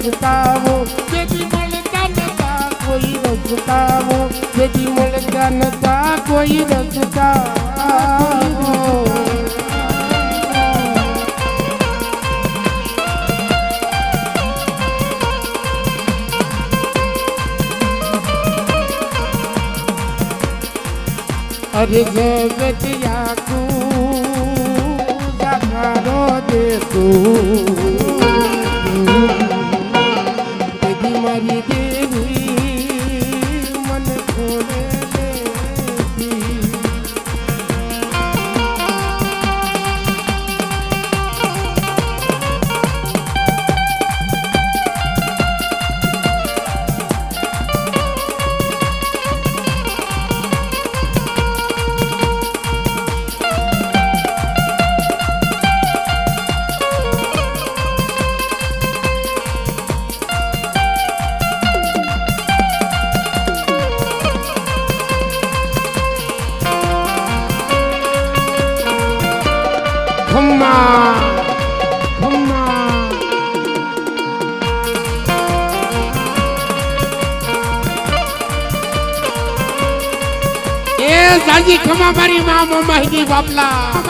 રસ્તાઓ જેથી મળતા નતા, કોઈ રજતાવો જેથી મળતા નતા, કોઈ રસ્તાઓ અરે જગત આખું સાકારો દેતું. સાજી ખમા મારી માં મોમાહીની બાપલા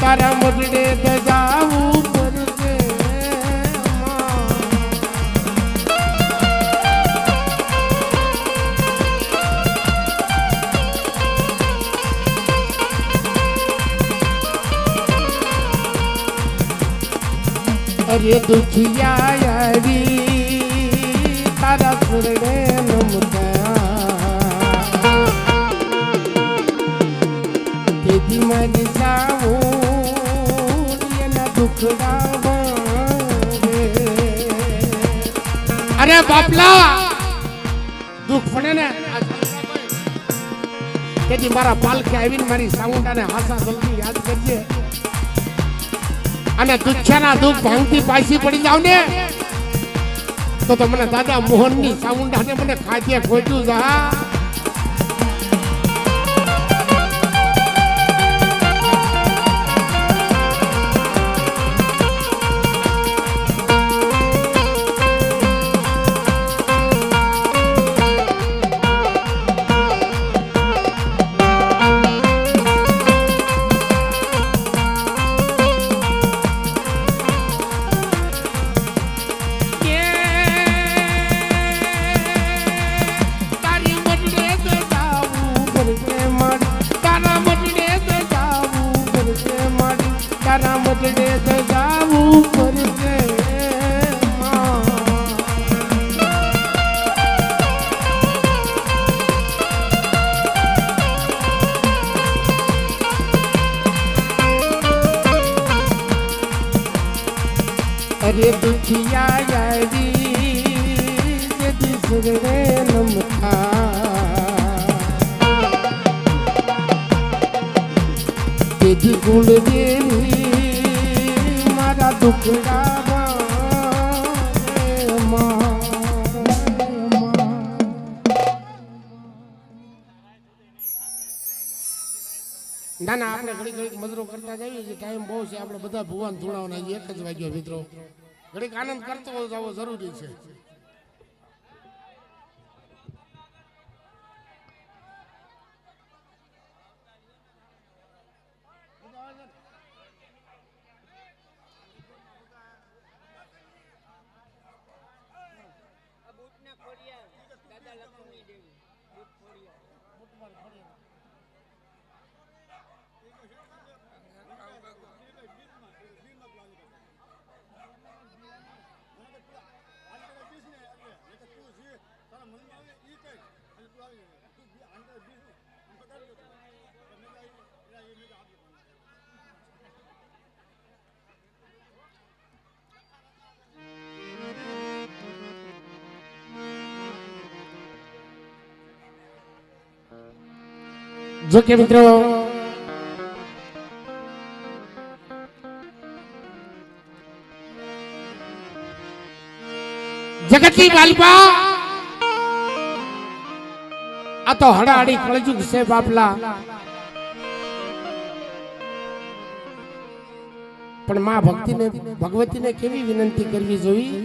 તારા મટડે અરે દુખિયા આવી, તારા સુરડે નમતા તેથી મારી સાવું એના દુખડા. અરે બાપલા! દુઃખ પડે ને? તેથી મારા પાલખે આવીને મારી સાઉન્ડાને હાસા જલ્દી યાદ કરજે. અને દુચ્છાના દુઃખ ભાંગતી પાછી પડી જાવ ને, તો તો મને દાદા મોહનની સાઉન્ડાને મને ખાધે ખોટ્યું છે તો જાવું પડશે. અરે દુખિયા જેથી સુરવે નમખા વારે માં. ના ના આપણે ઘડી ઘડીક મજરો કરતા જઈએ છીએ. ટાઈમ બહુ છે. આપણે બધા ભુવાન ધોળાવાના એક જ વાગ્યો મિત્રો. ઘડીક આનંદ કરતો જવો જરૂરી છે. દાદા લક્ષ્મી દેવી બુટ ખોડિયા જો કે મિત્રો, જગતની બાલિકા, આ તો હડાહડી કળજુગ છે બાપલા. પણ માં ભક્તિને, ભગવતીને કેવી વિનંતી કરવી જોઈએ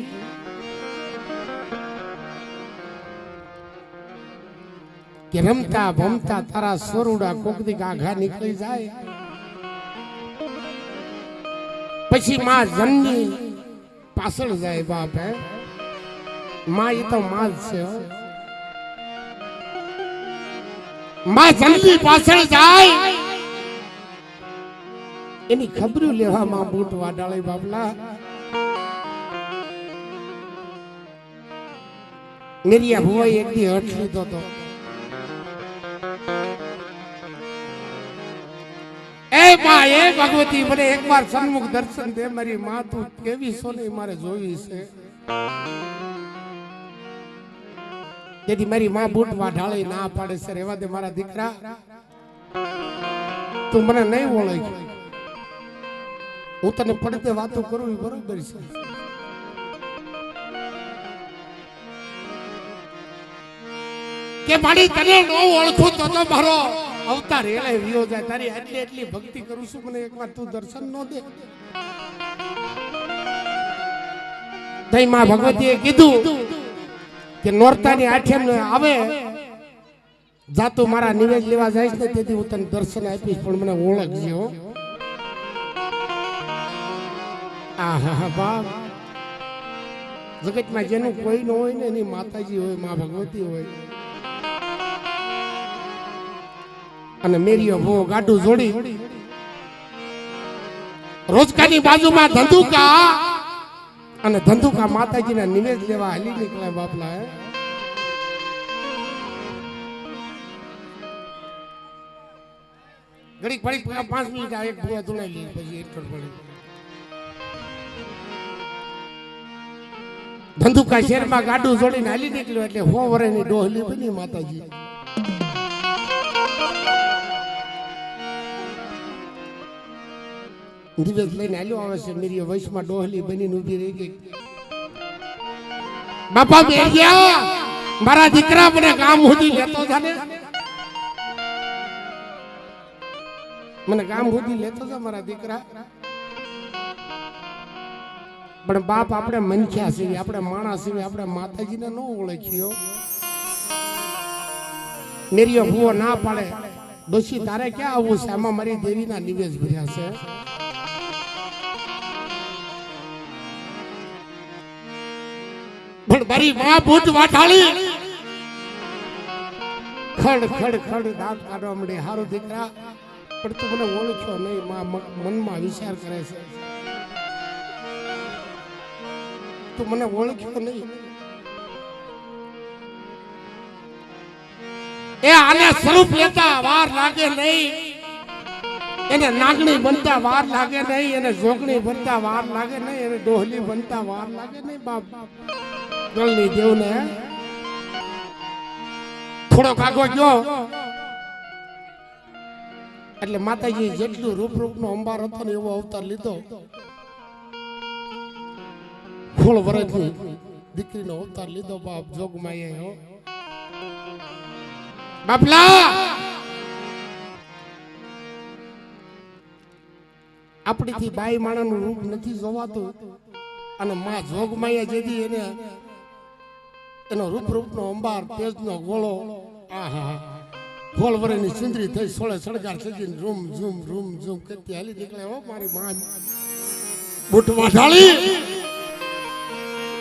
કે રમતા ભમતા તારા સોરુડા કોકદી આઘા નીકળી જાય. પછી માં જમની પાછળ જાય બાપ, હે? માં એ તો માં છે માં જમની પાછળ જાય. એની ખબરું લેવા માં બૂટ વાડાળે બાપલા. મેરિયા ભુવાઈ એક દી હઠ લીધો તો માં ભગવતી મને એકવાર સન્મુખ દર્શન દે, મારી માં તું કેવી સોને મારે જોવી છે. તેથી મારી માં બૂટ ઢાળી ના પાડે છે. રેવા દે મારા દીકરા. તું મને નહીં ઓળખ. હું તને પડતે વાતો કરું એ બરોબર છે. કે મારી તને ન ઓળખું તો તો મારો અવતાર એળે વિયો જાય. તારી આટલી એટલી ભક્તિ કરું છું, મને એકવાર તું દર્શન ન દે. તઈ માં ભગવતીએ કીધું કે નોરતાની આઠેમ આવે જાતું મારા નિવેદ લેવા જાય ને તેથી હું તને દર્શન આપીશ, પણ મને ઓળખજે હો. આહા બાપ. જગતમાં જેનું કોઈ ન હોય ને એની માતાજી હોય, મા ભગવતી હોય. અને મેરીઓ મો ગાડું જોડી. રોજકાની બાજુમાં ધંધુકા અને ધંધુકા માતાજીના નિવેદ લેવા હલી નીકળે બાપલા, હે. ઘડીક પડી પાંચ મિનિટ આ એક ભૂવા ધુણાઈ લઈ પછી એટલો પડી ધંધુકા શેરમાં ગાડું જોડીને હાલી નીકળ્યો એટલે હો વરેની ડોહલી બની માતાજી. દિવસ લઈને હાલ્યો આવે છે. મેરી વૈશમાં ડોહલી બનીને ઊભી રહી ગઈ. બાપા બેરિયા મારા દીકરા મને કામ સુધી લેતો જાને. મને કામ સુધી લેતો જા મારા દીકરા. પણ બાપ આપણે મનખ્યા છીએ, આપણે માણસ છીએ, આપણે માતાજીને ન ઓળખ્યો મેરીઓ ભૂવો ના પાડે. દોશી તારે ક્યાં આવવું છે? આમાં મારી દેવીના નિવેશ ભર્યા છે. પણ મારી માં ભૂત વાઠાળી ખડ ખડ ખડ દાંત કાઢવા મળે હારો દીકરા પણ તું મને ઓળખ્યો નહીં માં મનમાં વિચાર કરે છે. તું મને ઓળખ્યો નહીં. એ આને સ્વરૂપ લેતા વાર લાગે નહીં. એને નાગણી બનતા વાર લાગે નહીં એને જોગણી બનતા વાર લાગે નહીં એને ડોહલી બનતા વાર લાગે નહીં બાપ. ગળની દેવને થોડો કાગો ગયો. એટલે માતાજી જેટલું રૂપ રૂપ નો અંબાર હતો ને એવો અવતાર લીધો, ફૂલ વર્ષની દીકરીનો અવતાર લીધો. બાપ જોગમાએ હો. બાપલા! આપણીથી બાઈ માણાનું રૂપ નથી જોવાતું અને માં જોગમાયા જેથી એને એનો રૂપરૂપનો અંબાર, તેજનો ગોળો ફોલ વરેની સુંદરી થઈ સોળે સળગાર સજીને રૂમ ઝૂમ રૂમ ઝૂમ કરતી હાલી નીકળે હો મારી માં બુટમાં ઢાળી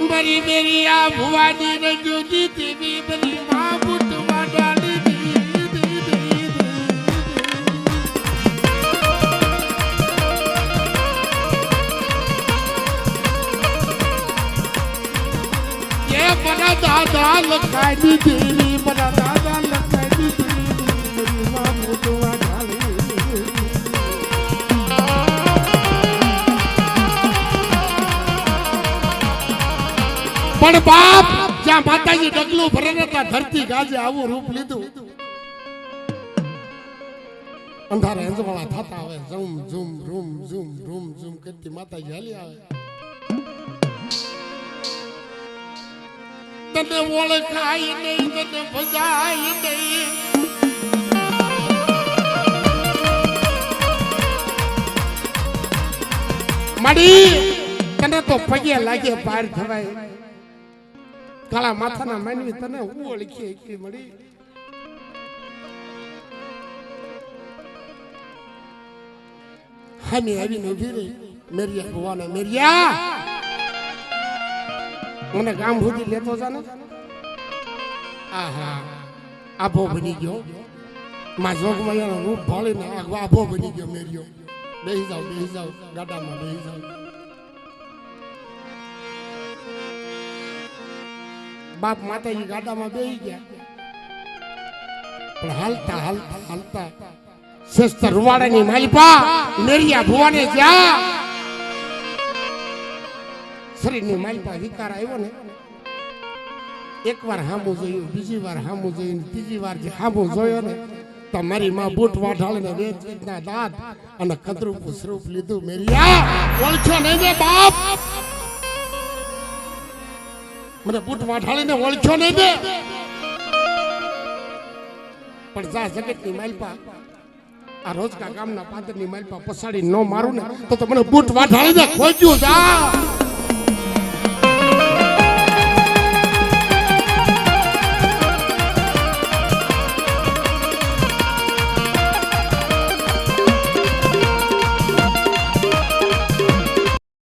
બરી મેરી આ ભુવાની ને જોતી તેવી મારી પણ બાપ, જ્યાં માતાજી ડગલું ભરે ને ધરતી ગાજે આવું રૂપ લીધું. અંધારે અંજવાળા થતા આવે ઝુમ ઝુમ રૂમ ઝુમ રૂમ ઝુમ કરતી માતાજી હાલી આવે. તને ઓળખાય નહીં, તને ભજાય નહીં. માડી, તને તો પગે લાગે પાર થવાય કાળા માથાના માનવી તને હું ઓળખી કે મળી હામી આવીને ઊભી રહી. મેરિયા ભુવાને મેરિયા મને ગામ સુધી લેતો જાને? આહા, આભો બની ગયો. માં જોગમાયાનો રૂપ ભાળીને આ આભો બની ગયો, મેર્યો. બેસી જાઓ બેસી જાઓ, ગાડામાં બેસી જાઓ. બાપ માતાજી ગાડામાં બેસી ગયા. પણ હાલતા હાલતા હાલતા શસ્ત્ર રૂવાડાની માલિપા મેરિયા ભુવાને જ્યાં શરીરની માલિપા વિકાર આવ્યો ને એક વાર હામું જોયું, બીજી વાર હામું જોયું ત્રીજી વાર જે હામું જોયો ને, તો મારી માં બૂટ વાઢાળીને વેચ વેચના દાંત અને કદરૂપ સ્વરૂપ લીધું. મેરિયા ઓળખ્યો નહીં બે બાપ? મને બૂટ વાઢાળીને ઓળખ્યો નહીં બે? પણ જા જગતની માલપા આ રોજકા ગામના પાદરની માલપા પસાડી ન મારું ને તો મને બૂટ વાઢાળીને ખોજ્યું, જા.